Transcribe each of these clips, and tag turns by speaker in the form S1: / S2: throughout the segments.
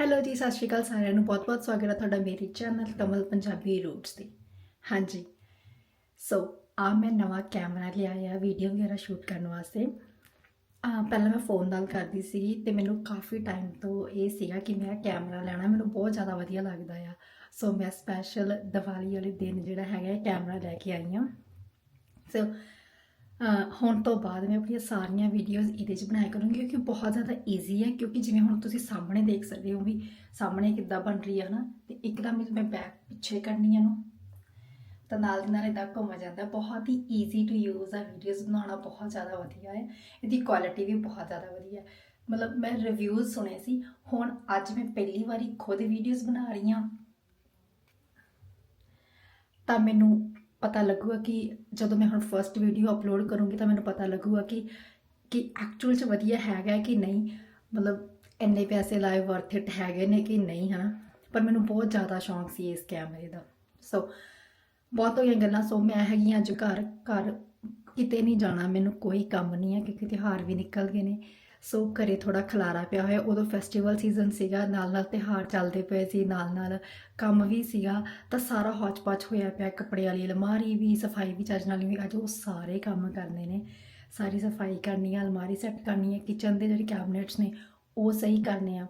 S1: Hello ਜੀ, ਸਤਿ ਸ਼੍ਰੀ ਅਕਾਲ ਸਾਰਿਆਂ ਨੂੰ। ਬਹੁਤ-ਬਹੁਤ ਸਵਾਗਤ ਹੈ ਤੁਹਾਡਾ ਮੇਰੇ ਚੈਨਲ ਕਮਲ ਪੰਜਾਬੀ ਰੂਟਸ ਤੇ। ਹਾਂਜੀ। ਸੋ ਆ ਮੈਂ ਨਵਾਂ ਕੈਮਰਾ ਲਿਆਇਆ ਵੀਡੀਓ ਵਗੈਰਾ ਸ਼ੂਟ ਕਰਨ ਵਾਸਤੇ। ਆ, ਪਹਿਲਾਂ ਮੈਂ ਫੋਨ ਨਾਲ ਕਰਦੀ ਸੀ ਤੇ ਮੈਨੂੰ ਕਾਫੀ ਟਾਈਮ ਤੋਂ ਇਹ ਸੀਗਾ ਕਿ ਮੈਂ ਕੈਮਰਾ ਲੈਣਾ ਮੈਨੂੰ ਬਹੁਤ ਜ਼ਿਆਦਾ ਵਧੀਆ ਲੱਗਦਾ ਆ। ਸੋ ਮੈਂ ਸਪੈਸ਼ਲ ਦੀਵਾਲੀ ਵਾਲੇ ਦਿਨ ਜਿਹੜਾ ਹੈਗਾ ਕੈਮਰਾ ਲੈ ਕੇ ਆਈ ਹਾਂ। ਸੋ ਹੁਣ ਤੋਂ ਬਾਅਦ ਮੈਂ ਆਪਣੀਆਂ ਸਾਰੀਆਂ ਵੀਡੀਓਜ਼ ਇਹਦੇ 'ਚ ਬਣਾਇਆ ਕਰੂੰਗੀ ਕਿਉਂਕਿ ਬਹੁਤ ਜ਼ਿਆਦਾ ਈਜ਼ੀ ਹੈ ਕਿਉਂਕਿ ਜਿਵੇਂ ਹੁਣ ਤੁਸੀਂ ਸਾਹਮਣੇ ਦੇਖ ਸਕਦੇ ਹੋ ਵੀ ਸਾਹਮਣੇ ਕਿੱਦਾਂ ਬਣ ਰਹੀ ਹੈ ਨਾ ਤੇ ਇੱਕਦਮ ਹੀ ਮੈਂ ਬੈਕ ਪਿੱਛੇ ਕਰਨੀ ਹੈ ਨੂੰ ਤਾਂ ਨਾਲ ਦੀ ਨਾਲ ਇਦਾਂ ਘੁੰਮ ਜਾਂਦਾ। ਬਹੁਤ ਹੀ ਈਜ਼ੀ ਟੂ ਯੂਜ਼ ਆ ਵੀਡੀਓਜ਼ ਬਣਾਉਣਾ ਬਹੁਤ ਜ਼ਿਆਦਾ ਵਧੀਆ ਹੈ ਇਹਦੀ ਕੁਆਲਿਟੀ ਵੀ ਬਹੁਤ ਜ਼ਿਆਦਾ ਵਧੀਆ ਹੈ ਮਤਲਬ ਮੈਂ ਰਿਵਿਊਜ਼ ਸੁਣੇ ਸੀ। ਹੁਣ ਅੱਜ ਮੈਂ ਪਹਿਲੀ ਵਾਰੀ ਖੁਦ ਵੀਡੀਓਜ਼ ਬਣਾ ਰਹੀ ਹਾਂ ਤਾਂ ਮੈਨੂੰ ਪਤਾ ਲੱਗੂਗਾ ਕਿ ਜਦੋਂ ਮੈਂ ਹੁਣ ਫਰਸਟ ਵੀਡੀਓ ਅਪਲੋਡ ਕਰੂੰਗੀ ਤਾਂ ਮੈਨੂੰ ਪਤਾ ਲੱਗੂਗਾ ਕਿ ਕਿ ਐਕਚੁਅਲ 'ਚ ਵਧੀਆ ਹੈਗਾ ਕਿ ਨਹੀਂ। ਮਤਲਬ ਇੰਨੇ ਪੈਸੇ ਲਾਏ ਵਰਥ ਇਟ ਹੈਗੇ ਨੇ ਕਿ ਨਹੀਂ, ਹਨਾ? ਪਰ ਮੈਨੂੰ ਬਹੁਤ ਜ਼ਿਆਦਾ ਸ਼ੌਂਕ ਸੀ ਇਸ ਕੈਮਰੇ ਦਾ। ਸੋ ਬਹੁਤ ਹੋਈਆਂ ਗੱਲਾਂ। ਸੋ ਮੈਂ ਹੈਗੀ ਹਾਂ ਅੱਜ ਘਰ। ਘਰ ਕਿਤੇ ਨਹੀਂ ਜਾਣਾ। ਮੈਨੂੰ ਕੋਈ ਕੰਮ ਨਹੀਂ ਹੈ ਕਿਉਂਕਿ ਤਿਉਹਾਰ ਵੀ ਨਿਕਲ ਗਏ ਨੇ। ਸੋ ਘਰੇ ਥੋੜਾ ਖਲਾਰਾ ਪਿਆ ਹੋਇਆ, ਉਦੋਂ ਫੈਸਟੀਵਲ ਸੀਜ਼ਨ ਸੀਗਾ ਨਾਲ ਨਾਲ ਤਿਉਹਾਰ ਚੱਲਦੇ ਪਏ ਸੀ ਨਾਲ ਨਾਲ ਕੰਮ ਵੀ ਸੀਗਾ, ਤਾਂ ਸਾਰਾ ਹੌਚ-ਪੌਚ ਹੋਇਆ ਪਿਆ, ਕੱਪੜੇ ਵਾਲੀ ਅਲਮਾਰੀ ਵੀ, ਸਫ਼ਾਈ ਵੀ, ਚੱਜ ਨਾਲ ਵੀ, ਅੱਜ ਉਹ ਸਾਰੇ ਕੰਮ ਕਰਨੇ ਨੇ। ਸਾਰੀ ਸਫ਼ਾਈ ਕਰਨੀ ਹੈ ਅਲਮਾਰੀ ਸੈੱਟ ਕਰਨੀ ਹੈ ਕਿਚਨ ਦੇ ਜਿਹੜੇ ਕੈਬਨਿਟਸ ਨੇ, ਉਹ ਸਹੀ ਕਰਨੇ ਆ।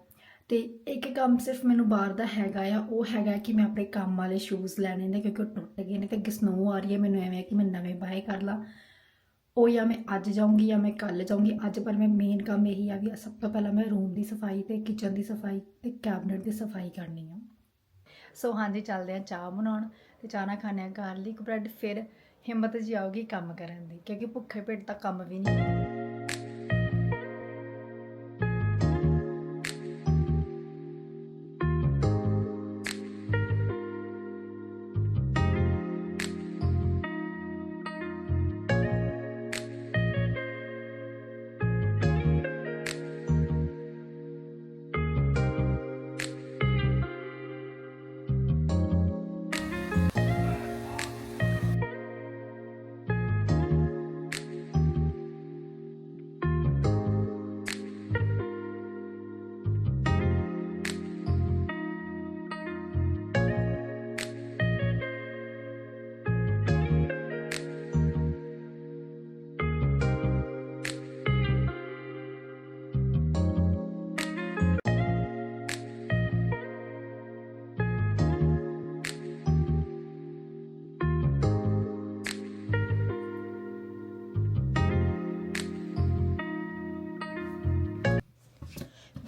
S1: ਤੇ ਇੱਕ ਕੰਮ ਸਿਰਫ ਮੈਨੂੰ ਬਾਹਰ ਦਾ ਹੈਗਾ ਆ, ਉਹ ਹੈਗਾ ਕਿ ਮੈਂ ਆਪਣੇ ਕੰਮ ਵਾਲੇ ਸ਼ੂਜ਼ ਲੈਣੇ ਨੇ, ਕਿਉਂਕਿ ਉਹ ਟੁੱਟ ਗਏ ਨੇ ਤੇ ਸਨੋ ਆ ਰਹੀ ਹੈ, ਮੈਨੂੰ ਐਵੇਂ ਆ ਕਿ ਮੈਂ ਨਵੇਂ ਬਾਏ ਕਰ ਲਾਂ। ਉਹ ਜਾਂ ਮੈਂ ਅੱਜ ਜਾਊਂਗੀ ਜਾਂ ਮੈਂ ਕੱਲ ਜਾਊਂਗੀ, ਅੱਜ ਪਰ ਮੈਂ ਮੇਨ ਕੰਮ ਇਹੀ ਆ ਵੀ ਸਭ ਤੋਂ ਪਹਿਲਾਂ ਮੈਂ ਰੂਮ ਦੀ ਸਫ਼ਾਈ ਤੇ ਕਿਚਨ ਦੀ ਸਫ਼ਾਈ ਤੇ ਕੈਬਨਿਟ ਦੀ ਸਫ਼ਾਈ ਕਰਨੀ ਆ। ਸੋ ਹਾਂਜੀ, ਚੱਲਦੇ ਆ ਚਾਹ ਬਣਾਉਣ ਤੇ ਚਾਹ ਨਾਲ ਖਾਣੇ ਆ ਗਾਰਲਿਕ ਬ੍ਰੈਡ ਫਿਰ ਹਿੰਮਤ ਜੀ ਆਊਗੀ ਕੰਮ ਕਰਨ ਦੀ, ਕਿਉਂਕਿ ਭੁੱਖੇ ਪੇਟ ਤਾਂ ਕੰਮ ਵੀ ਨਹੀਂ।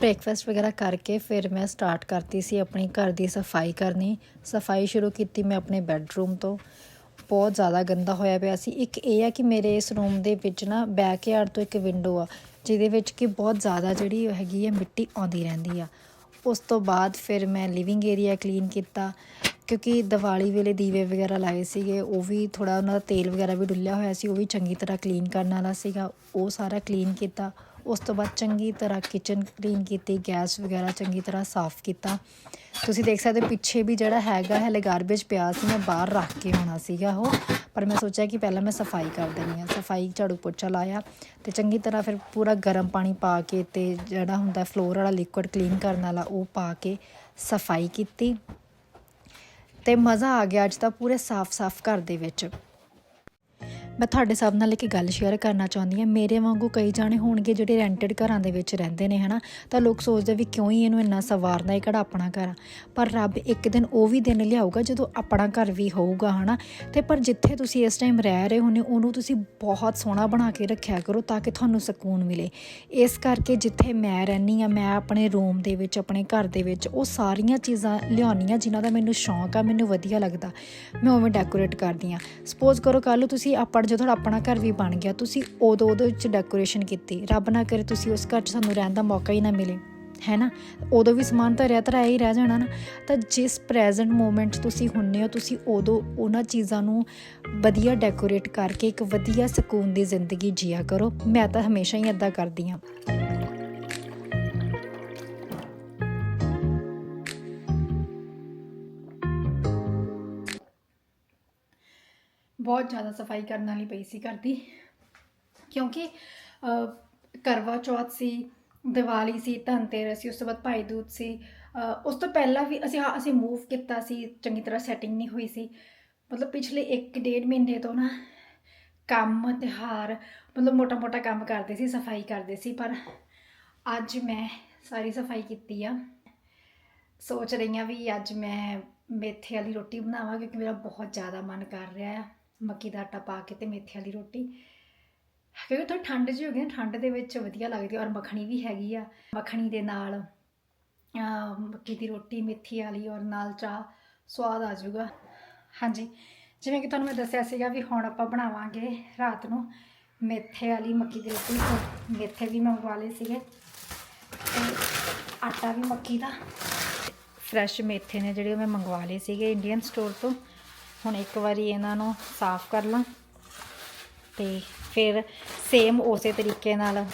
S1: ਬ੍ਰੇਕਫਾਸਟ ਵਗੈਰਾ ਕਰਕੇ ਫਿਰ ਮੈਂ ਸਟਾਰਟ ਕਰਤੀ ਸੀ ਆਪਣੀ ਘਰ ਦੀ ਸਫ਼ਾਈ ਕਰਨੀ। ਸਫ਼ਾਈ ਸ਼ੁਰੂ ਕੀਤੀ ਮੈਂ ਆਪਣੇ ਬੈੱਡਰੂਮ ਤੋਂ। ਬਹੁਤ ਜ਼ਿਆਦਾ ਗੰਦਾ ਹੋਇਆ ਪਿਆ ਸੀ। ਇੱਕ ਇਹ ਆ ਕਿ ਮੇਰੇ ਇਸ ਰੂਮ ਦੇ ਵਿੱਚ ਨਾ ਬੈਕਯਾਰਡ ਤੋਂ ਇੱਕ ਵਿੰਡੋ ਆ, ਜਿਹਦੇ ਵਿੱਚ ਕਿ ਬਹੁਤ ਜ਼ਿਆਦਾ ਜਿਹੜੀ ਹੈਗੀ ਹੈ ਮਿੱਟੀ ਆਉਂਦੀ ਰਹਿੰਦੀ ਆ। ਉਸ ਤੋਂ ਬਾਅਦ ਫਿਰ ਮੈਂ ਲਿਵਿੰਗ ਏਰੀਆ ਕਲੀਨ ਕੀਤਾ, ਕਿਉਂਕਿ ਦੀਵਾਲੀ ਵੇਲੇ ਦੀਵੇ ਵਗੈਰਾ ਲਾਏ ਸੀਗੇ, ਉਹ ਵੀ ਥੋੜਾ ਉਹਨਾਂ ਦਾ ਤੇਲ ਵਗੈਰਾ ਵੀ ਡੁੱਲਿਆ ਹੋਇਆ ਸੀ, ਉਹ ਵੀ ਚੰਗੀ ਤਰ੍ਹਾਂ ਕਲੀਨ ਕਰਨ ਵਾਲਾ ਸੀਗਾ। ਉਹ ਸਾਰਾ ਕਲੀਨ ਕੀਤਾ। ਉਸ ਤੋਂ ਬਾਅਦ ਚੰਗੀ ਤਰ੍ਹਾਂ ਕਿਚਨ ਕਲੀਨ ਕੀਤੀ ਗੈਸ ਵਗੈਰਾ ਚੰਗੀ ਤਰ੍ਹਾਂ ਸਾਫ਼ ਕੀਤਾ। ਤੁਸੀਂ ਦੇਖ ਸਕਦੇ ਹੋ ਪਿੱਛੇ ਵੀ ਜਿਹੜਾ ਹੈਗਾ, ਹਲੇ ਗਾਰਬੇਜ ਪਿਆ ਸੀ, ਮੈਂ ਬਾਹਰ ਰੱਖ ਕੇ ਆਉਣਾ ਸੀਗਾ ਉਹ। ਪਰ ਮੈਂ ਸੋਚਿਆ ਕਿ ਪਹਿਲਾਂ ਮੈਂ ਸਫ਼ਾਈ ਕਰ ਦੇਣੀ ਆ ਸਫ਼ਾਈ ਝਾੜੂ ਪੋਚਾ ਲਾਇਆ ਤੇ ਚੰਗੀ ਤਰ੍ਹਾਂ ਫਿਰ ਪੂਰਾ ਗਰਮ ਪਾਣੀ ਪਾ ਕੇ ਤੇ ਜਿਹੜਾ ਹੁੰਦਾ ਫਲੋਰ ਵਾਲਾ ਲਿਕੁਇਡ ਕਲੀਨ ਕਰਨ ਵਾਲਾ ਉਹ ਪਾ ਕੇ ਸਫ਼ਾਈ ਕੀਤੀ। ਤੇ ਮਜ਼ਾ ਆ ਗਿਆ ਅੱਜ ਤਾਂ ਪੂਰੇ ਸਾਫ਼-ਸਾਫ਼ ਘਰ ਦੇ ਵਿੱਚ। ਮੈਂ ਤੁਹਾਡੇ ਸਭ ਨਾਲ ਇੱਕ ਗੱਲ ਸ਼ੇਅਰ ਕਰਨਾ ਚਾਹੁੰਦੀ ਹਾਂ। ਮੇਰੇ ਵਾਂਗੂ ਕਈ ਜਾਣੇ ਹੋਣਗੇ ਜਿਹੜੇ ਰੈਂਟਡ ਘਰਾਂ ਦੇ ਵਿੱਚ ਰਹਿੰਦੇ ਨੇ, ਹਨਾ? ਤਾਂ ਲੋਕ ਸੋਚਦੇ ਵੀ ਕਿਉਂ ਹੀ ਇਹਨੂੰ ਇੰਨਾ ਸਵਾਰਨਾ ਇਹ ਕਿਹੜਾ ਆਪਣਾ ਘਰ ਆ? ਪਰ ਰੱਬ ਇੱਕ ਦਿਨ ਉਹ ਵੀ ਦਿਨ ਲਿਆਊਗਾ ਜਦੋਂ ਆਪਣਾ ਘਰ ਵੀ ਹੋਊਗਾ, ਹਨਾ? ਤੇ ਪਰ ਜਿੱਥੇ ਤੁਸੀਂ ਇਸ ਟਾਈਮ ਰਹਿ ਰਹੇ ਹੋਨੇ ਉਹਨੂੰ ਤੁਸੀਂ ਬਹੁਤ ਸੋਹਣਾ ਬਣਾ ਕੇ ਰੱਖਿਆ ਕਰੋ ਤਾਂ ਕਿ ਤੁਹਾਨੂੰ ਸਕੂਨ ਮਿਲੇ। ਇਸ ਕਰਕੇ ਜਿੱਥੇ ਮੈਂ ਰਹਿੰਦੀ ਆ ਮੈਂ ਆਪਣੇ ਰੂਮ ਦੇ ਵਿੱਚ, ਆਪਣੇ ਘਰ ਦੇ ਵਿੱਚ, ਉਹ ਸਾਰੀਆਂ ਚੀਜ਼ਾਂ ਲਿਆਉਣੀ ਆ ਜਿਨ੍ਹਾਂ ਦਾ ਮੈਨੂੰ ਸ਼ੌਂਕ ਆ, ਮੈਨੂੰ ਵਧੀਆ ਲੱਗਦਾ। ਮੈਂ ਉਵੇਂ ਡੈਕੋਰੇਟ ਕਰਦੀ ਆ ਸਪੋਜ਼ ਕਰੋ ਕੱਲ ਤੁਸੀਂ ਆਪਣਾ ਜਦੋਂ ਆਪਣਾ ਘਰ ਵੀ ਬਣ ਗਿਆ, ਤੁਸੀਂ ਉਦੋਂ ਉਹਦੇ ਵਿੱਚ ਡੈਕੋਰੇਸ਼ਨ ਕੀਤੀ। ਰੱਬ ਨਾ ਕਰੇ ਤੁਸੀਂ ਉਸ ਘਰ 'ਚ ਸਾਨੂੰ ਰਹਿਣ ਦਾ ਮੌਕਾ ਹੀ ਨਾ ਮਿਲੇ, ਹੈ ਨਾ? ਉਦੋਂ ਵੀ ਸਮਾਨ ਧਰਿਆ ਧਰਾਇਆ ਹੀ ਰਹਿ ਜਾਣਾ ਨਾ। ਤਾਂ ਜਿਸ ਪ੍ਰੈਜ਼ੈਂਟ ਮੂਮੈਂਟ ਤੁਸੀਂ ਹੁੰਨੇ ਹੋ, ਤੁਸੀਂ ਉਦੋਂ ਉਹਨਾਂ ਚੀਜ਼ਾਂ ਨੂੰ ਵਧੀਆ ਡੈਕੋਰੇਟ ਕਰਕੇ ਇੱਕ ਵਧੀਆ ਸਕੂਨ ਦੀ ਜ਼ਿੰਦਗੀ ਜੀਆ ਕਰੋ। ਮੈਂ ਤਾਂ ਹਮੇਸ਼ਾ ਹੀ ਇਦਾਂ ਕਰਦੀ ਹਾਂ। ਬਹੁਤ ਜ਼ਿਆਦਾ ਸਫ਼ਾਈ ਕਰਨ ਵਾਲੀ ਪਈ ਸੀ ਘਰ ਦੀ। ਕਿਉਂਕਿ ਅਹ, ਕਰਵਾ ਚੌਥ ਸੀ ਦੀਵਾਲੀ ਸੀ ਧਨਤੇਰਸ ਸੀ ਉਸ ਤੋਂ ਬਾਅਦ ਭਾਈ ਦੂਜ ਸੀ ਉਸ ਤੋਂ ਪਹਿਲਾਂ ਵੀ ਅਸੀਂ ਹਾਂ ਅਸੀਂ ਮੂਵ ਕੀਤਾ ਸੀ ਚੰਗੀ ਤਰ੍ਹਾਂ ਸੈਟਿੰਗ ਨਹੀਂ ਹੋਈ ਸੀ। ਮਤਲਬ ਪਿਛਲੇ 1 ਡੇਢ ਮਹੀਨੇ ਤੋਂ ਨਾ ਕੰਮ ਤਿਉਹਾਰ ਮਤਲਬ ਮੋਟਾ ਮੋਟਾ ਕੰਮ ਕਰਦੇ ਸੀ ਸਫ਼ਾਈ ਕਰਦੇ ਸੀ ਪਰ ਅੱਜ ਮੈਂ ਸਾਰੀ ਸਫ਼ਾਈ ਕੀਤੀ ਆ। ਸੋਚ ਰਹੀ ਹਾਂ ਵੀ ਅੱਜ ਮੈਂ ਮੇਥੇ ਵਾਲੀ ਰੋਟੀ ਬਣਾਵਾਂ ਕਿਉਂਕਿ ਮੇਰਾ ਬਹੁਤ ਜ਼ਿਆਦਾ ਮਨ ਕਰ ਰਿਹਾ ਆ। ਮੱਕੀ ਦਾ ਆਟਾ ਪਾ ਕੇ ਤੇ ਮੇਥੇ ਵਾਲੀ ਰੋਟੀ। ਕਿਉਂਕਿ ਥੋੜੀ ਠੰਡ ਜਿਹੀ ਹੋ ਗਈ ਨਾ, ਠੰਡ ਦੇ ਵਿੱਚ ਵਧੀਆ ਲੱਗਦੀ ਔਰ ਮੱਖਣੀ ਵੀ ਹੈਗੀ ਆ। ਮੱਖਣੀ ਦੇ ਨਾਲ ਮੱਕੀ ਦੀ ਰੋਟੀ, ਮੇਥੀ ਵਾਲੀ ਔਰ ਨਾਲ ਚਾਹ, ਸਵਾਦ ਆ ਜਾਊਗਾ। ਹਾਂਜੀ, ਜਿਵੇਂ ਕਿ ਤੁਹਾਨੂੰ ਮੈਂ ਦੱਸਿਆ ਸੀਗਾ ਵੀ ਹੁਣ ਆਪਾਂ ਬਣਾਵਾਂਗੇ ਰਾਤ ਨੂੰ ਮੇਥੇ ਵਾਲੀ ਮੱਕੀ ਦੀ ਰੋਟੀ। ਮੇਥੇ ਵੀ ਮੰਗਵਾ ਲਏ ਸੀਗੇ ਤੇ ਆਟਾ ਵੀ ਮੱਕੀ ਦਾ। ਫਰੈਸ਼ ਮੇਥੇ ਨੇ ਜਿਹੜੇ ਉਹ ਮੈਂ ਮੰਗਵਾ ਲਏ ਸੀਗੇ ਇੰਡੀਅਨ ਸਟੋਰ ਤੋਂ। ਹੁਣ ਇੱਕ ਵਾਰੀ ਇਹਨਾਂ ਨੂੰ ਸਾਫ਼ ਕਰ ਲਾਂ ਤੇ ਫਿਰ ਸੇਮ ਉਸੇ ਤਰੀਕੇ ਨਾਲ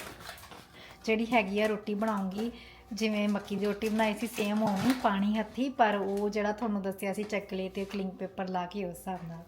S1: ਜਿਹੜੀ ਹੈਗੀ ਆ ਰੋਟੀ ਬਣਾਉਂਗੀ। ਜਿਵੇਂ ਮੱਕੀ ਦੀ ਰੋਟੀ ਬਣਾਈ ਸੀ ਸੇਮ ਉਵੇਂ ਪਾਣੀ ਹੱਥੀ, ਪਰ ਉਹ ਜਿਹੜਾ ਤੁਹਾਨੂੰ ਦੱਸਿਆ ਸੀ ਚੱਕਲੇ ਤੇ ਕਲਿੰਗ ਪੇਪਰ ਲਾ ਕੇ ਉਸ ਹਿਸਾਬ ਨਾਲ।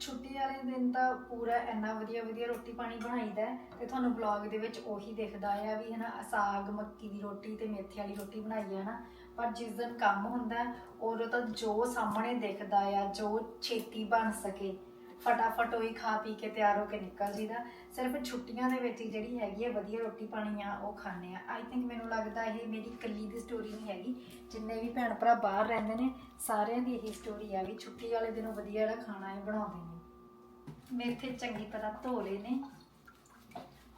S1: ਛੁੱਟੀ ਵਾਲੇ ਦਿਨ ਤਾਂ ਪੂਰਾ ਇੰਨਾ ਵਧੀਆ ਵਧੀਆ ਰੋਟੀ ਪਾਣੀ ਬਣਾਈਦਾ ਹੈ ਤੇ ਤੁਹਾਨੂੰ ਵਲੌਗ ਦੇ ਵਿੱਚ ਉਹੀ ਦਿਖਦਾ ਆ ਵੀ ਹਨਾ, ਸਾਗ, ਮੱਕੀ ਦੀ ਰੋਟੀ ਤੇ ਮੇਥੇ ਵਾਲੀ ਰੋਟੀ ਬਣਾਈ ਹੈ ਨਾ ਪਰ ਜਿਸ ਦਿਨ ਕੰਮ ਹੁੰਦਾ ਹੈ, ਉਦੋਂ ਤਾਂ ਜੋ ਸਾਹਮਣੇ ਦਿਖਦਾ ਆ ਜੋ ਛੇਤੀ ਬਣ ਸਕੇ। ਫਟਾਫਟ ਉਹੀ ਖਾ ਪੀ ਕੇ ਤਿਆਰ ਹੋ ਕੇ ਨਿਕਲ ਜੀਦਾ ਸਿਰਫ ਛੁੱਟੀਆਂ ਦੇ ਵਿੱਚ ਜਿਹੜੀ ਹੈਗੀ ਹੈ ਵਧੀਆ ਰੋਟੀ ਪਾਣੀ ਆ ਉਹ ਖਾਣੇ ਆ। ਆਈ ਥਿੰਕ ਮੈਨੂੰ ਲੱਗਦਾ ਇਹ ਮੇਰੀ ਇਕੱਲੀ ਦੀ ਸਟੋਰੀ ਨਹੀਂ ਹੈਗੀ। ਜਿੰਨੇ ਵੀ ਭੈਣ ਭਰਾ ਬਾਹਰ ਰਹਿੰਦੇ ਨੇ ਸਾਰਿਆਂ ਦੀ ਇਹੀ ਸਟੋਰੀ ਆ ਵੀ ਛੁੱਟੀ ਵਾਲੇ ਦਿਨੋਂ ਵਧੀਆ ਜਿਹੜਾ ਖਾਣਾ ਹੈ ਬਣਾਉਂਦੇ ਨੇ। ਮੇਥੇ ਚੰਗੀ ਤਰ੍ਹਾਂ ਧੋ ਲਏ ਨੇ।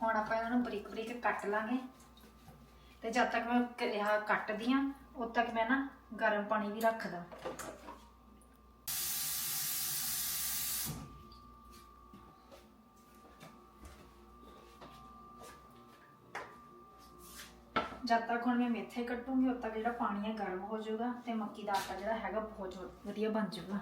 S1: ਹੁਣ ਆਪਾਂ ਇਹਨਾਂ ਨੂੰ ਬਰੀਕ ਬਰੀਕ ਕੱਟ ਲਾਂਗੇ। ਤੇ ਜਦ ਤੱਕ ਮੈਂ ਇਹ ਕੱਟਦੀ ਆ ਉਦ ਤੱਕ ਮੈਂ ਨਾ ਗਰਮ ਪਾਣੀ ਵੀ ਰੱਖਦਾ। ਜਦ ਤੱਕ ਹੁਣ ਮੈਂ ਮੇਥੇ ਕੱਟੂੰਗੀ ਉਦ ਤੱਕ ਜਿਹੜਾ ਪਾਣੀ ਹੈ ਗਰਮ ਹੋ ਜਾਊਗਾ ਤੇ ਮੱਕੀ ਦਾ ਆਟਾ ਜਿਹੜਾ ਹੈਗਾ ਬਹੁਤ ਵਧੀਆ ਬਣ ਜਾਊਗਾ।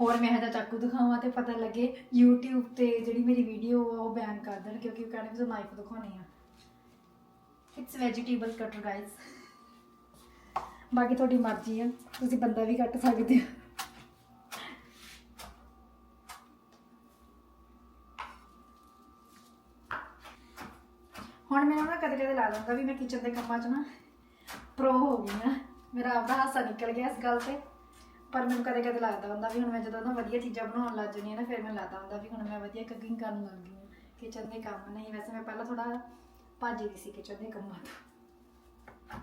S1: ਹੋਰ ਮੈਂ ਇਹਦਾ ਚਾਕੂ ਦਿਖਾਵਾਂ ਤੇ ਪਤਾ ਲੱਗੇ YouTube ਤੇ ਜਿਹੜੀ ਮੇਰੀ ਵੀਡੀਓ ਆ, ਉਹ ਬੈਨ ਕਰ ਦੇਣ, ਕਿਉਂਕਿ ਉਹ ਕਹਿੰਦੇ ਵੀ ਨਾਈਫ ਦਿਖਾਉਣੀ ਆ। ਇਟਸ ਵੈਜੀਟੇਬਲ ਕਟਰ ਗਾਇਸ ਬਾਕੀ ਤੁਹਾਡੀ ਮਰਜ਼ੀ ਆ, ਤੁਸੀਂ ਬੰਦਾ ਵੀ ਕੱਟ ਸਕਦੇ ਹੋ। ਹੁਣ ਮੈਂ ਨਾ ਕਦੇ ਕਦੇ ਲਾ ਲਉਂਦਾ ਵੀ ਮੈਂ ਕਿਚਨ ਦੇ ਕੰਮਾਂ 'ਚ ਨਾ ਪ੍ਰੋ ਹੋ ਗਈ ਆ। ਮੇਰਾ ਆਪਦਾ ਹਾਸਾ ਨਿਕਲ ਗਿਆ ਇਸ ਗੱਲ ਤੇ। ਪਰ ਮੈਨੂੰ ਕਦੇ ਕਦੇ ਲੱਗਦਾ ਹੁੰਦਾ ਵੀ ਹੁਣ ਮੈਂ ਜਦੋਂ ਨਾ ਵਧੀਆ ਚੀਜ਼ਾਂ ਬਣਾਉਣ ਲੱਗ ਜੰਨੀ ਨਾ, ਫਿਰ ਮੈਨੂੰ ਲੱਗਦਾ ਹੁੰਦਾ ਵੀ ਹੁਣ ਮੈਂ ਵਧੀਆ ਕੁਕਿੰਗ ਕਰਨ ਲੱਗ ਗਈ ਹਾਂ ਕਿਚਨ ਦੇ ਕੰਮ ਨਹੀਂ। ਵੈਸੇ ਮੈਂ ਪਹਿਲਾਂ ਥੋੜਾ ਭਾਜੀ ਦੀ ਸੀ ਕਿਚਨ ਦੇ ਕੰਮਾਂ ਤੋਂ।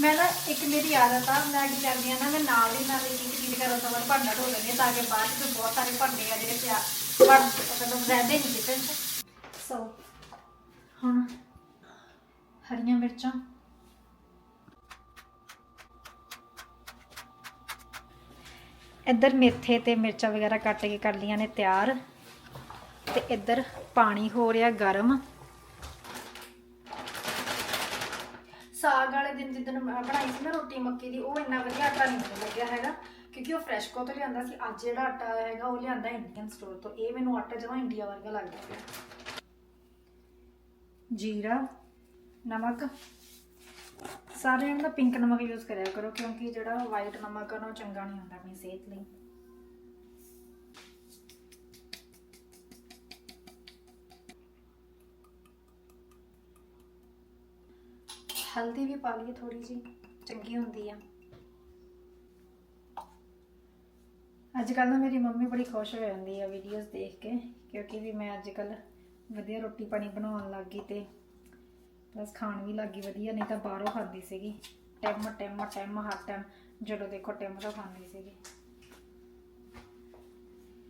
S1: ਮੈਂ ਨਾ ਇੱਕ ਮੇਰੀ ਆਦਤ ਆ, ਮੈਂ ਕੀ ਕਰਦੀ ਆ ਨਾ, ਮੈਂ ਨਾਲ ਹੀ ਨਾਲ ਇੱਕ ਇੱਕ ਚੀਜ਼ ਕਰਨ ਤੋਂ ਬਾਅਦ ਭਾਂਡਾ ਧੋ ਲੈਂਦੀ ਹਾਂ, ਤਾਂ ਕਿ ਬਾਅਦ ਵਿੱਚ ਬਹੁਤ ਸਾਰੇ ਭਾਂਡੇ ਆ ਜਿਹੜੇ ਪਿਆ ਬਣ ਮਤਲਬ ਰਹਿੰਦੇ ਨਹੀਂ ਕਿਚਨ 'ਚ ਸੋ ਹੁਣ ਹਰੀਆਂ ਮਿਰਚਾਂ ਇੱਧਰ ਮੇਥੇ ਤੇ ਮਿਰਚਾਂ ਵਗੈਰਾ ਕੱਟ ਕੇ ਕਰ ਲੀਆਂ ਨੇ ਤਿਆਰ। ਤੇ ਇੱਧਰ ਪਾਣੀ ਹੋ ਰਿਹਾ ਗਰਮ। ਸਾਗ ਵਾਲੇ ਦਿਨ ਜਿੱਦਣ ਬਣਾਈ ਸੀ ਨਾ ਰੋਟੀ ਮੱਕੀ ਦੀ ਉਹ ਇੰਨਾ ਵਧੀਆ ਆਟਾ ਨਹੀਂ ਲੱਗਿਆ ਹੈਗਾ ਕਿਉਂਕਿ ਉਹ ਫਰੈਸ਼ ਕੋ ਤੋਂ ਲਿਆਂਦਾ ਸੀ। ਅੱਜ ਜਿਹੜਾ ਆਟਾ ਹੈਗਾ ਉਹ ਲਿਆਂਦਾ ਇੰਡੀਅਨ ਸਟੋਰ ਤੋਂ। ਇਹ ਮੈਨੂੰ ਆਟਾ ਜਮਾਂ ਇੰਡੀਆ ਵਰਗਾ ਲੱਗਦਾ ਹੈ ਜੀਰਾ ਨਮਕ ਸਾਰਿਆਂ ਦਾ ਪਿੰਕ ਨਮਕ ਯੂਜ਼ ਕਰਿਆ ਕਰੋ, ਕਿਉਂਕਿ ਜਿਹੜਾ ਵਾਈਟ ਨਮਕ ਆ ਨਾ ਉਹ ਚੰਗਾ ਨਹੀਂ ਹੁੰਦਾ ਆਪਣੀ ਸਿਹਤ ਲਈ। ਹਲਦੀ ਵੀ ਪਾ ਲਈਏ ਥੋੜੀ ਜੀ ਚੰਗੀ ਹੁੰਦੀ ਆ। ਅੱਜ ਕੱਲ੍ਹ ਨਾ ਮੇਰੀ ਮੰਮੀ ਬੜੀ ਖੁਸ਼ ਹੋ ਜਾਂਦੀ ਆ ਵੀਡੀਓਜ਼ ਦੇਖ ਕੇ, ਕਿਉਂਕਿ ਵੀ ਮੈਂ ਅੱਜ ਕੱਲ੍ਹ ਵਧੀਆ ਰੋਟੀ ਪਾਣੀ ਬਣਾਉਣ ਲੱਗ ਗਈ ਤੇ ਬਸ ਖਾਣ ਵੀ ਲੱਗੀ ਵਧੀਆ, ਨਹੀਂ ਤਾਂ ਬਾਹਰੋਂ ਖਾਂਦੀ ਸੀਗੀ। ਟੈਮ ਟੈਮ ਟੈਮ, ਹਰ ਟਾਈਮ ਜਦੋਂ ਦੇਖੋ, ਟੈਮ ਤਾਂ ਖਾਂਦੀ ਸੀਗੀ।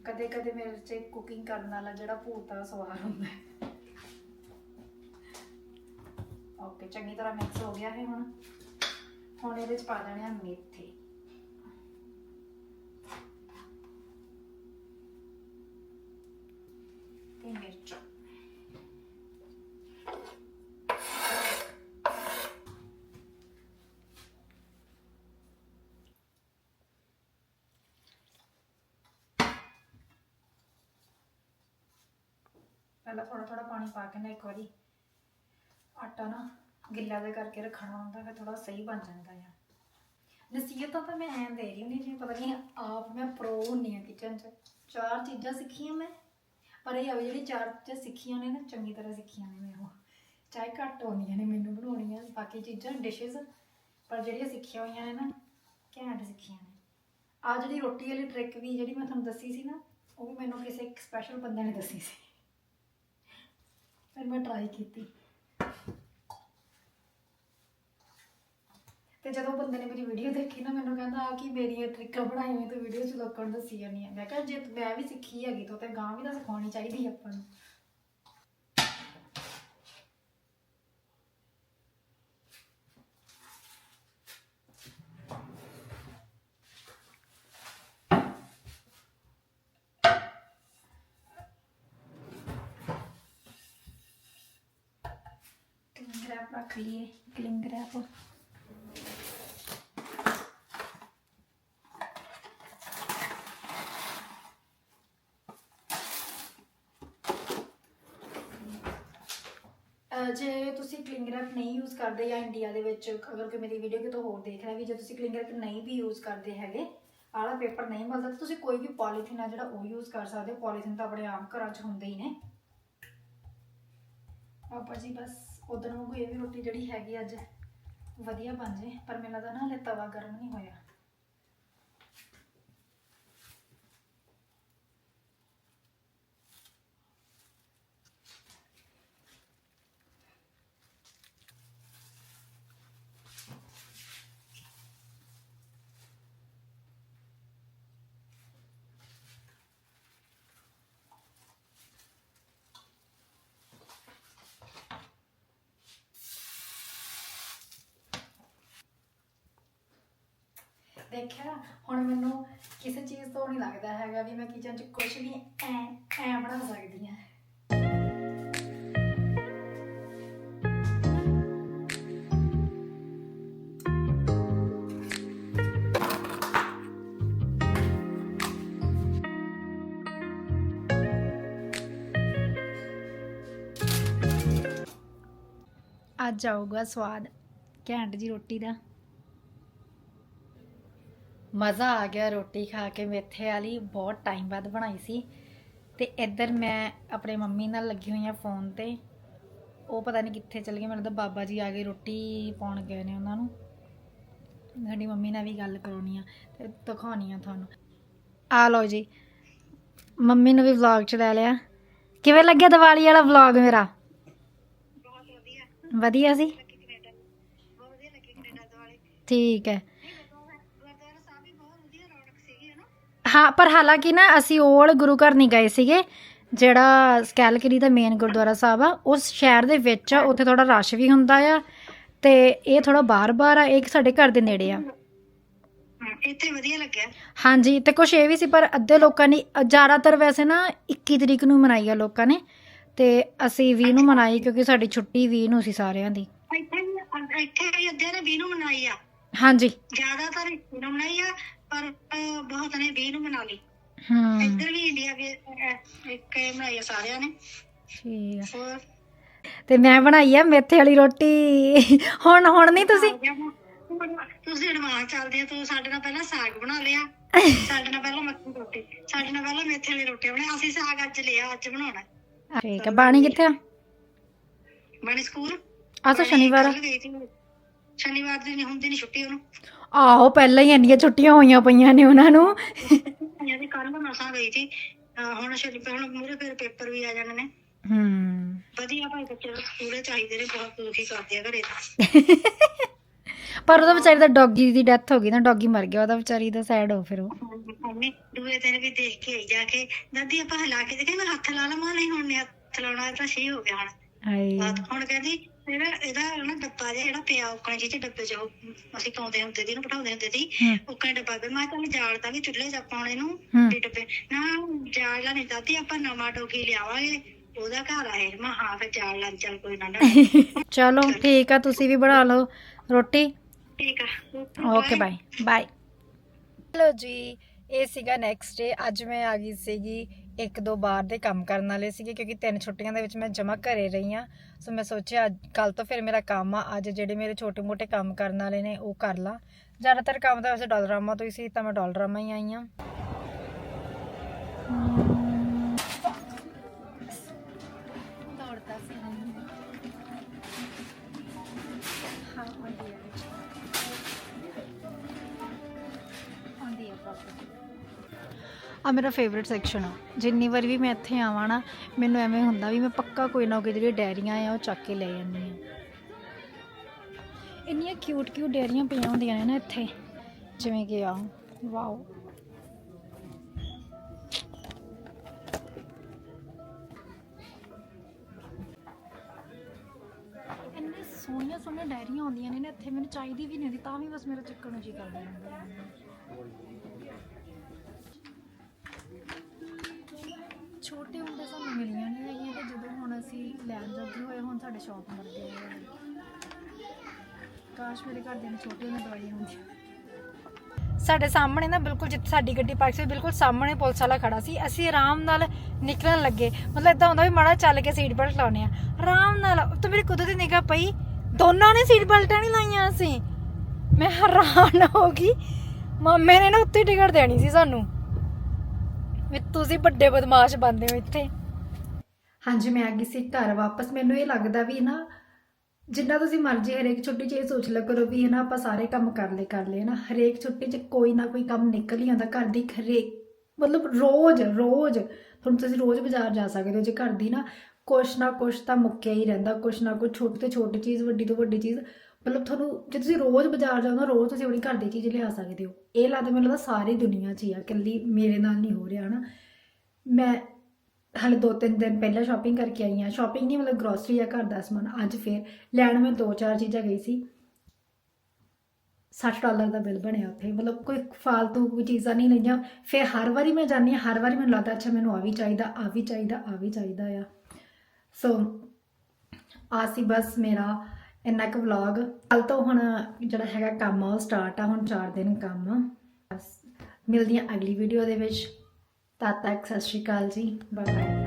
S1: ਕਦੇ ਕਦੇ ਮੇਰੇ ਚ ਕੁਕਿੰਗ ਕਰਨ ਵਾਲਾ ਜਿਹੜਾ ਭੂਤ ਆ ਸਵਾਰ ਹੁੰਦਾ ਓਕੇ ਚੰਗੀ ਤਰ੍ਹਾਂ ਮਿਕਸ ਹੋ ਗਿਆ ਹੈ ਹੁਣ। ਹੁਣ ਇਹਦੇ ਚ ਪਾ ਦੇਣੇ ਆ ਮੇਥੇ ਤੇ ਮਿਰਚ ਪਹਿਲਾਂ ਥੋੜਾ ਥੋੜਾ ਪਾਣੀ ਪਾ ਕੇ ਨਾ ਇੱਕ ਵਾਰੀ ਆਟਾ ਨਾ ਗਿੱਲਾ ਦੇ ਕਰਕੇ ਰੱਖਣਾ ਹੁੰਦਾ, ਫਿਰ ਥੋੜਾ ਸਹੀ ਬਣ ਜਾਂਦਾ ਆ। ਨਸੀਹਤਾਂ ਤਾਂ ਮੈਂ ਐਂ ਦੇ ਰਹੀ ਨਹੀਂ ਜਿਵੇਂ ਪਤਾ ਨਹੀਂ ਆਪ ਮੈਂ ਪ੍ਰੋ ਹੁੰਨੀ ਆ ਕਿਚਨ 'ਚ। ਚਾਰ ਚੀਜ਼ਾਂ ਸਿੱਖੀਆਂ ਮੈਂ, ਪਰ ਇਹ ਆ ਵੀ ਜਿਹੜੀ ਚਾਰ ਚੀਜ਼ਾਂ ਸਿੱਖੀਆਂ ਨੇ ਨਾ, ਚੰਗੀ ਤਰ੍ਹਾਂ ਸਿੱਖੀਆਂ ਨੇ ਮੈਂ ਉਹ ਚਾਹੇ ਘੱਟ ਆਉਂਦੀਆਂ ਨੇ ਮੈਨੂੰ ਬਣਾਉਣੀਆਂ, ਬਾਕੀ ਚੀਜ਼ਾਂ ਡਿਸ਼ਸ ਪਰ ਜਿਹੜੀਆਂ ਸਿੱਖੀਆਂ ਹੋਈਆਂ ਨੇ ਨਾ, ਘੈਂਟ ਸਿੱਖੀਆਂ ਨੇ। ਆ ਜਿਹੜੀ ਰੋਟੀ ਵਾਲੀ ਟ੍ਰਿਕ ਵੀ ਜਿਹੜੀ ਮੈਂ ਤੁਹਾਨੂੰ ਦੱਸੀ ਸੀ ਨਾ, ਉਹ ਵੀ ਮੈਨੂੰ ਕਿਸੇ ਇੱਕ ਸਪੈਸ਼ਲ ਬੰਦੇ ਨੇ ਦੱਸੀ ਸੀ। ਫਿਰ ਮੈਂ ਟਰਾਈ ਕੀਤੀ। ਤੇ ਜਦੋਂ ਬੰਦੇ ਨੇ ਮੇਰੀ ਵੀਡੀਓ ਦੇਖੀ ਨਾ, ਮੈਨੂੰ ਕਹਿੰਦਾ ਆ ਕਿ ਮੇਰੀਆਂ ਇਹ ਟ੍ਰਿਕਾਂ ਬਣਾਈ ਹੋਈ ਤੇ ਵੀਡੀਓ 'ਚ ਲੋਕਾਂ ਨੂੰ ਦੱਸੀ ਜਾਂਦੀ ਆ। ਮੈਂ ਕਿਹਾ, ਜੇ ਮੈਂ ਵੀ ਸਿੱਖੀ ਹੈਗੀ, ਤਾਂ ਤੇ ਗਾਂ ਵੀ ਤਾਂ ਸਿਖਾਉਣੀ ਚਾਹੀਦੀ ਆ ਆਪਾਂ ਨੂੰ। ਕਲਿੰਗ ਰੈਪ ਰੱਖ ਲਈਏ ਕਲਿੰਗ ਜੇ ਤੁਸੀਂ ਕਲਿੰਗ ਰੈਪ ਨਹੀਂ ਯੂਜ਼ ਕਰਦੇ ਜਾਂ ਇੰਡੀਆ ਦੇ ਵਿੱਚ, ਅਗਰ ਕੋਈ ਮੇਰੀ ਵੀਡੀਓ ਕਿਤੋਂ ਹੋਰ ਦੇਖ ਰਿਹਾ ਵੀ ਜੇ ਤੁਸੀਂ ਕਲਿੰਗ ਰੈਪ ਨਹੀਂ ਵੀ ਯੂਜ਼ ਕਰਦੇ ਹੈਗੇ, ਆਲਾ ਪੇਪਰ ਨਹੀਂ ਮਿਲਦਾ, ਤਾਂ ਤੁਸੀਂ ਕੋਈ ਵੀ ਪੋਲੀਥੀਨ ਆ ਜਿਹੜਾ ਉਹ ਯੂਜ਼ ਕਰ ਸਕਦੇ ਹੋ। ਪੋਲੀਥੀਨ ਤਾਂ ਆਪਣੇ ਆਮ ਘਰਾਂ 'ਚ ਹੁੰਦੇ ਹੀ ਨੇ। ਆਪਾਂ ਜੀ, ਬਸ। ਉਦੋਂ ਵਾਂਗੂ ਇਹ ਵੀ ਰੋਟੀ ਜਿਹੜੀ ਹੈਗੀ ਅੱਜ ਵਧੀਆ ਬਣ ਜੇ, ਪਰ ਮੈਨੂੰ ਲੱਗਦਾ ਨਾ ਹਲੇ ਤਵਾ ਗਰਮ ਨਹੀਂ ਹੋਇਆ। ਦੇਖਿਆ? ਨਾ, ਹੁਣ ਮੈਨੂੰ ਕਿਸੇ ਚੀਜ਼ ਤੋਂ ਨਹੀਂ ਲੱਗਦਾ ਹੈਗਾ ਵੀ ਮੈਂ ਕਿਚਨ 'ਚ ਕੁਝ ਵੀ ਐ ਐ ਬਣਾ ਸਕਦੀ ਹਾਂ। ਅੱਜ ਆਊਗਾ ਸਵਾਦ ਘੈਂਟ ਜੀ ਰੋਟੀ ਦਾ। ਮਜ਼ਾ ਆ ਗਿਆ ਰੋਟੀ ਖਾ ਕੇ। ਮੇਥੇ ਵਾਲੀ ਬਹੁਤ ਟਾਈਮ ਬਾਅਦ ਬਣਾਈ ਸੀ। ਤੇ ਇੱਧਰ ਮੈਂ ਆਪਣੇ ਮੰਮੀ ਨਾਲ ਲੱਗੀ ਹੋਈ ਆ ਫੋਨ ਤੇ। ਉਹ ਪਤਾ ਨਹੀਂ ਕਿੱਥੇ ਚਲ ਗਏ ਮੈਨੂੰ ਲੱਗਦਾ ਬਾਬਾ ਜੀ ਆ ਗਏ ਰੋਟੀ ਪਾਉਣ ਗਏ ਨੇ ਉਹਨਾਂ ਨੂੰ। ਸਾਡੀ ਮੰਮੀ ਨਾਲ ਵੀ ਗੱਲ ਕਰਾਉਣੀ ਆ ਤੇ ਦਿਖਾਉਣੀ ਆ ਤੁਹਾਨੂੰ। ਆ ਲਓ ਜੀ। ਮੰਮੀ ਨੂੰ ਵੀ ਵਲੌਗ ਚ ਲੈ ਲਿਆ। ਕਿਵੇਂ ਲੱਗਿਆ ਦੀਵਾਲੀ ਵਾਲਾ ਵਲੌਗ ਮੇਰਾ? ਵਧੀਆ। ਸੀ? ਠੀਕ ਹੈ। ਹਾਂ ਪਰ ਹਾਲਾਂਕਿ ਨਾ ਅਸੀਂ ਓਲ ਗੁਰੂ ਘਰ ਨਹੀਂ ਗਏ ਸੀਗੇ। ਜਿਹੜਾ ਸਕੈਲਕਰੀ ਦਾ ਮੇਨ ਗੁਰਦੁਆਰਾ ਸਾਹਿਬ ਆ ਉਸ ਸ਼ਹਿਰ ਦੇ ਵਿੱਚ ਆ ਉੱਥੇ ਥੋੜਾ ਰਸ਼ ਵੀ ਹੁੰਦਾ ਆ ਤੇ ਇਹ ਥੋੜਾ ਬਾਰ-ਬਾਰ ਆ ਇਹ ਸਾਡੇ ਘਰ ਦੇ ਨੇੜੇ ਆ।
S2: ਇੱਥੇ ਵਧੀਆ ਲੱਗਿਆ।
S1: ਹਾਂਜੀ ਤੇ ਕੁਛ ਇਹ ਵੀ ਸੀ ਪਰ ਅੱਧੇ ਲੋਕਾਂ ਨੇ ਜ਼ਿਆਦਾਤਰ ਵੈਸੇ ਨਾ 21 ਤਰੀਕ ਨੂੰ ਮਨਾਈ ਆ ਲੋਕਾਂ ਨੇ ਤੇ ਅਸੀਂ 20 ਨੂੰ ਮਨਾਈ ਕਿਉਂਕਿ ਸਾਡੀ ਛੁੱਟੀ 20 ਨੂੰ ਸੀ ਸਾਰਿਆਂ ਦੀ।
S2: ਇੱਥੇ ਵੀ ਵੀ ਅੱਧੇ ਨੇ 20 ਨੂੰ ਮਨਾਈ ਆ।
S1: ਹਾਂਜੀ।
S2: ਜ਼ਿਆਦਾਤਰ ਇੱਥੇ ਨੂੰ ਮਨਾਈ ਆ ਪਰ ਬਹੁਤ ਨੇ 20 ਨੂੰ ਮਨਾ ਲਈ
S1: ਹੂੰ।
S2: ਇੱਧਰ ਵੀ ਇੰਡੀਆ ਵੀ ਇੱਕ ਆ ਸਾਰਿਆਂ ਨੇ।
S1: ਠੀਕ ਆ। ਤੇ ਮੈਂ ਬਣਾਈ ਆ ਮੇਥੇ ਵਾਲੀ ਰੋਟੀ। ਹੁਣ ਹੁਣ ਨਹੀਂ ਤੁਸੀਂ?
S2: ਤੁਸੀਂ ਐਡਵਾਂਸ ਚੱਲਦੇ ਆ ਤੂੰ ਸਾਡੇ ਨਾਲ ਪਹਿਲਾਂ ਸਾਗ ਬਣਾ ਲਿਆ। ਸਾਡੇ ਨਾਲ ਪਹਿਲਾਂ ਮੱਕੀ ਰੋਟੀ ਸਾਡੇ ਨਾਲ ਪਹਿਲਾਂ ਮੇਥੇ ਵਾਲੀ ਰੋਟੀ ਬਣਾ ਅਸੀਂ ਸਾਗ ਅੱਜ ਲਿਆ ਅੱਜ ਬਣਾਉਣਾ।
S1: ਠੀਕ ਆ ਬਾਣੀ ਕਿੱਥੇ ਆ?
S2: ਬਣੀ ਸਕੂਲ।
S1: ਆ ਤਾਂ ਸ਼ਨੀਵਾਰ।
S2: ਸ਼ਨੀਵਾਰ ਦੀ ਨਹੀਂ ਹੁੰਦੀ ਨਹੀਂ ਛੁੱਟੀ ਉਹਨੂੰ।
S1: ਆਹੋ ਪਹਿਲਾਂ ਹੀ ਇੰਨੀਆਂ ਛੁੱਟੀਆਂ ਹੋਈਆਂ ਪਈਆਂ ਨੇ ਉਹਨਾਂ ਨੂੰ।
S2: ਇਹਦੀ ਕੱਲ ਮਸਾਂ ਗਈ ਸੀ। ਅਹ ਹੁਣ ਸ਼ਨੀ ਹੁਣ ਮੂਰੇ ਫਿਰ ਪੇਪਰ ਵੀ ਆ ਜਾਣੇ ਨੇ।
S1: ਹੂੰ।
S2: ਵਧੀਆ ਭਾਈ ਬੱਚੇ ਪੂਰੇ ਚਾਹੀਦੇ ਨੇ ਬਹੁਤ ਦੁਖੀ ਕਰਦੇ ਆ ਘਰੇ। ਤਾਂ
S1: ਪਰ ਉਹਦਾ ਵਿਚਾਰੀ ਦਾ ਡੌਗੀ ਦੀ ਡੈਥ ਹੋ ਗਈ ਨਾ ਡੌਗੀ ਮਰ ਗਿਆ ਉਹਦਾ ਵਿਚਾਰੀ ਦਾ ਸੈਡ ਹੋ ਫਿਰ ਉਹ।
S2: ਮੰਮੀ ਦੂਏ ਦਿਨ ਵੀ ਦੇਖ ਕੇ ਆਈ ਜਾ ਕੇ ਦਾਦੀ ਆਪਾਂ ਹਿਲਾ ਕੇ ਦੇਖੇ ਮੈਂ ਹੱਥ ਲਾ ਲਵਾਂ ਨਹੀਂ ਹੁਣ ਨੀ ਹੱਥ ਲਾਉਣਾ ਇਹ ਤਾਂ ਸਹੀ ਹੋ ਗਿਆ ਹੁਣ।
S1: ਹਾਏ।
S2: ਬਾਤ ਹੁਣ ਕਹਿੰਦੀ ਇਹਦਾ ਇਹਦਾ ਨਾ ਡੱਬਾ ਜਿਹਾ ਜਿਹੜਾ ਪਿਆ ਉਕਣੇ ਜਿਹੇ ਡੱਬੇ ਚ ਉਹ ਅਸੀਂ ਪਾਉਂਦੇ ਹੁੰਦੇ ਸੀ ਇਹਨੂੰ ਬਿਠਾਉਂਦੇ ਹੁੰਦੇ ਸੀ
S1: ਹੂੰ।
S2: ਉਕਣੇ ਡੱਬਾ ਵੀ ਮੈਂ ਚੱਲ ਜਾਲ ਦਾ ਵੀ ਚੁੱਲ੍ਹੇ ਚ ਆਪਾਂ ਹੁਣ ਇਹਨੂੰ
S1: ਹੂੰ।
S2: ਤੇ ਡੱਬੇ ਨਾ ਜਾਲ ਦਾ ਨਹੀਂ ਦਾਦੀ ਆਪਾਂ ਨਵਾਂ ਡੋਗੀ ਲਿਆਵਾਂਗੇ ਉਹਦਾ ਘਰ ਆਏ ਮੈਂ ਹਾਂ ਫਿਰ ਜਾਲ ਲਾਂ ਚੱਲ ਕੋਈ ਨਾ ਨਾ।
S1: ਚਲੋ ਠੀਕ ਆ ਤੁਸੀਂ ਵੀ ਬਣਾ ਲਓ ਰੋਟੀ।
S2: ਠੀਕ ਆ।
S1: Okay bye. ਬਾਏ। ਚਲੋ ਜੀ ਇਹ ਸੀਗਾ ਨੈਕਸਟ ਡੇ ਅੱਜ ਮੈਂ ਆ ਗਈ ਸੀਗੀ ਇੱਕ ਦੋ ਬਾਹਰ ਦੇ ਕੰਮ ਕਰਨ ਵਾਲੇ ਸੀਗੇ, ਕਿਉਂਕਿ ਤਿੰਨ ਛੁੱਟੀਆਂ ਦੇ ਵਿੱਚ ਮੈਂ ਜਮਾ ਘਰੇ ਰਹੀ ਆ ਸੋ ਮੈਂ ਸੋਚਿਆ, ਅੱਜ ਕੱਲ ਤੋਂ ਫਿਰ ਮੇਰਾ ਕੰਮ ਆ, ਅੱਜ ਜਿਹੜੇ ਮੇਰੇ ਛੋਟੇ ਮੋਟੇ ਕੰਮ ਕਰਨ ਵਾਲੇ ਨੇ, ਉਹ ਕਰ ਲਾਂ। ਜ਼ਿਆਦਾਤਰ ਕੰਮ ਤਾਂ ਵੈਸੇ ਡਾਲਰਾਮਾ ਤੋਂ ਹੀ ਸੀ, ਤਾਂ ਮੈਂ ਡਾਲਰਾਮਾ ਹੀ ਆਈ ਹਾਂ। ਆ ਮੇਰਾ ਫੇਵਰਿਟ ਸੈਕਸ਼ਨ ਆ। ਜਿੰਨੀ ਵਾਰ ਵੀ ਮੈਂ ਇੱਥੇ ਆਵਾਂ ਨਾ, ਮੈਨੂੰ ਐਵੇਂ ਹੁੰਦਾ ਵੀ ਮੈਂ ਪੱਕਾ ਕੋਈ ਨਾ ਕੋਈ ਜਿਹੜੀ ਡੈਰੀਆਂ ਆ ਉਹ ਚੱਕ ਕੇ ਲੈ ਜਾਂਦੀ ਆ ਇੰਨੀਆਂ ਕਿਊਟ ਕਿਊਟ ਡੈਰੀਆਂ ਪਈਆਂ ਹੁੰਦੀਆਂ ਨੇ ਨਾ ਇੱਥੇ, ਜਿਵੇਂ ਕਿ ਆ ਵਾਓ। ਇੰਨੀ ਸੋਹਣੀਆਂ ਸੋਹਣੀਆਂ ਡਾਇਰੀਆਂ ਹੁੰਦੀਆਂ ਨੇ ਨਾ ਇੱਥੇ, ਮੈਨੂੰ ਚਾਹੀਦੀ ਵੀ ਨਹੀਂ ਹੁੰਦੀ, ਤਾਂ ਵੀ ਬਸ ਮੇਰਾ ਚੱਕਰ ਨੂੰ ਜੀ ਕਰਦਾ। ਰਹਿੰਦਾ ਲੈਣ ਹੋਏ ਹੁਣ ਸਾਡੇ ਸ਼ੌਕ ਮਰਦੇ ਹੋਏ ਕਾਸ਼ ਮੇਰੇ ਘਰ ਦੇ ਨੂੰ ਛੋਟੇ ਹੁੰਦੇ ਦਵਾਈਆਂ ਹੁੰਦੀਆਂ। ਸਾਡੇ ਸਾਹਮਣੇ ਨਾ ਬਿਲਕੁਲ ਜਿੱਥੇ ਸਾਡੀ ਗੱਡੀ ਪਾਰਕ ਸੀ, ਬਿਲਕੁਲ ਸਾਹਮਣੇ ਪੁਲਿਸ ਵਾਲਾ ਖੜਾ ਸੀ। ਅਸੀਂ ਆਰਾਮ ਨਾਲ ਨਿਕਲਣ ਲੱਗੇ। ਮਤਲਬ ਇਦਾਂ ਹੁੰਦਾ ਵੀ ਮਾੜਾ ਚੱਲ ਕੇ ਸੀਟ ਬੈਲਟ ਲਾਉਨੇ ਆ। ਆਰਾਮ ਨਾਲ ਤਾਂ ਮੇਰੀ ਕੁਦਰਤੀ ਨਿਗਾਹ ਪਈ। ਦੋਨਾਂ ਨੇ ਸੀਟ ਬੈਲਟਾਂ ਨਹੀਂ ਲਾਈਆਂ ਅਸੀਂ। ਮੈਂ ਹੈਰਾਨ ਹੋ ਗਈ। ਮਾਮੇ ਨੇ ਨਾ ਉੱਤੇ ਟਿਕਟ ਦੇਣੀ ਸੀ ਸਾਨੂੰ। ਵੀ ਤੁਸੀਂ ਵੱਡੇ ਬਦਮਾਸ਼ ਬਣਦੇ ਹੋ ਇੱਥੇ। ਹਾਂਜੀ, ਮੈਂ ਆ ਗਈ ਸੀ ਘਰ ਵਾਪਸ। ਮੈਨੂੰ ਇਹ ਲੱਗਦਾ ਵੀ ਨਾ, ਜਿੰਨਾ ਤੁਸੀਂ ਮਰਜ਼ੀ ਹਰੇਕ ਛੁੱਟੀ 'ਚ ਇਹ ਸੋਚ ਲਿਆ ਕਰੋ ਵੀ ਹੈ ਨਾ ਆਪਾਂ ਸਾਰੇ ਕੰਮ ਕਰ ਲਏ ਕਰ ਲਏ ਨਾ ਹਰੇਕ ਛੁੱਟੀ 'ਚ ਕੋਈ ਨਾ ਕੋਈ ਕੰਮ ਨਿਕਲ ਹੀ ਆਉਂਦਾ ਘਰ ਦੀ ਹਰੇਕ, ਮਤਲਬ ਰੋਜ਼ ਰੋਜ਼। ਤੁਹਾਨੂੰ ਤੁਸੀਂ ਰੋਜ਼ ਬਾਜ਼ਾਰ ਜਾ ਸਕਦੇ ਹੋ, ਜੇ ਘਰ ਦੀ ਨਾ ਕੁਛ ਨਾ ਕੁਛ ਤਾਂ ਮੁੱਕਿਆ ਹੀ ਰਹਿੰਦਾ, ਕੁਛ ਨਾ ਕੁਛ ਛੋਟੀ ਤੋਂ ਛੋਟੀ ਚੀਜ਼, ਵੱਡੀ ਤੋਂ ਵੱਡੀ ਚੀਜ਼। ਮਤਲਬ ਤੁਹਾਨੂੰ, ਜੇ ਤੁਸੀਂ ਰੋਜ਼ ਬਾਜ਼ਾਰ ਨਾ ਰੋਜ਼ ਤੁਸੀਂ ਆਪਣੀ ਘਰ ਦੀ ਚੀਜ਼ ਲਿਆ ਸਕਦੇ ਹੋ। ਇਹ ਲੱਗਦਾ ਮੈਨੂੰ ਲੱਗਦਾ ਸਾਰੀ ਦੁਨੀਆ 'ਚ ਹੀ ਆ, ਇਕੱਲੀ ਮੇਰੇ ਨਾਲ ਨਹੀਂ ਹੋ ਰਿਹਾ ਹਨਾ। ਮੈਂ ਹਾਲੇ ਦੋ ਤਿੰਨ ਦਿਨ ਪਹਿਲਾਂ ਸ਼ਾਪਿੰਗ ਕਰਕੇ ਆਈ ਹਾਂ। ਸ਼ਾਪਿੰਗ ਨਹੀਂ, ਮਤਲਬ ਗਰੋਸਰੀ ਆ, ਘਰ ਦਾ ਸਮਾਨ। ਅੱਜ ਫੇਰ ਲੈਣ ਮੈਂ ਦੋ ਚਾਰ ਚੀਜ਼ਾਂ ਗਈ ਸੀ। 60 ਡਾਲਰ ਦਾ ਬਿੱਲ ਬਣਿਆ ਉੱਥੇ। ਮਤਲਬ ਕੋਈ ਫਾਲਤੂ ਕੋਈ ਚੀਜ਼ਾਂ ਨਹੀਂ ਲਈਆਂ। ਫਿਰ ਹਰ ਵਾਰੀ ਮੈਂ ਜਾਂਦੀ ਹਾਂ, ਹਰ ਵਾਰੀ ਮੈਨੂੰ ਲੱਗਦਾ, ਅੱਛਾ, ਮੈਨੂੰ ਆ ਵੀ ਚਾਹੀਦਾ, ਆ ਵੀ ਚਾਹੀਦਾ, ਆ ਵੀ ਚਾਹੀਦਾ ਆ। ਸੋ ਆ ਸੀ ਬਸ ਮੇਰਾ ਇੰਨਾ ਕੁ ਵਲੌਗ ਕੱਲ ਤੋਂ ਹੁਣ ਜਿਹੜਾ ਹੈਗਾ ਕੰਮ ਆ, ਉਹ ਸਟਾਰਟ ਆ, ਹੁਣ 4 ਦਿਨ ਕੰਮ ਆ। ਬਸ, ਮਿਲਦੀ ਹਾਂ ਅਗਲੀ ਵੀਡੀਓ ਦੇ ਵਿੱਚ। ਤਦ ਤੱਕ ਸਤਿ ਸ਼੍ਰੀ ਅਕਾਲ ਜੀ ਬਾਏ ਬਾਏ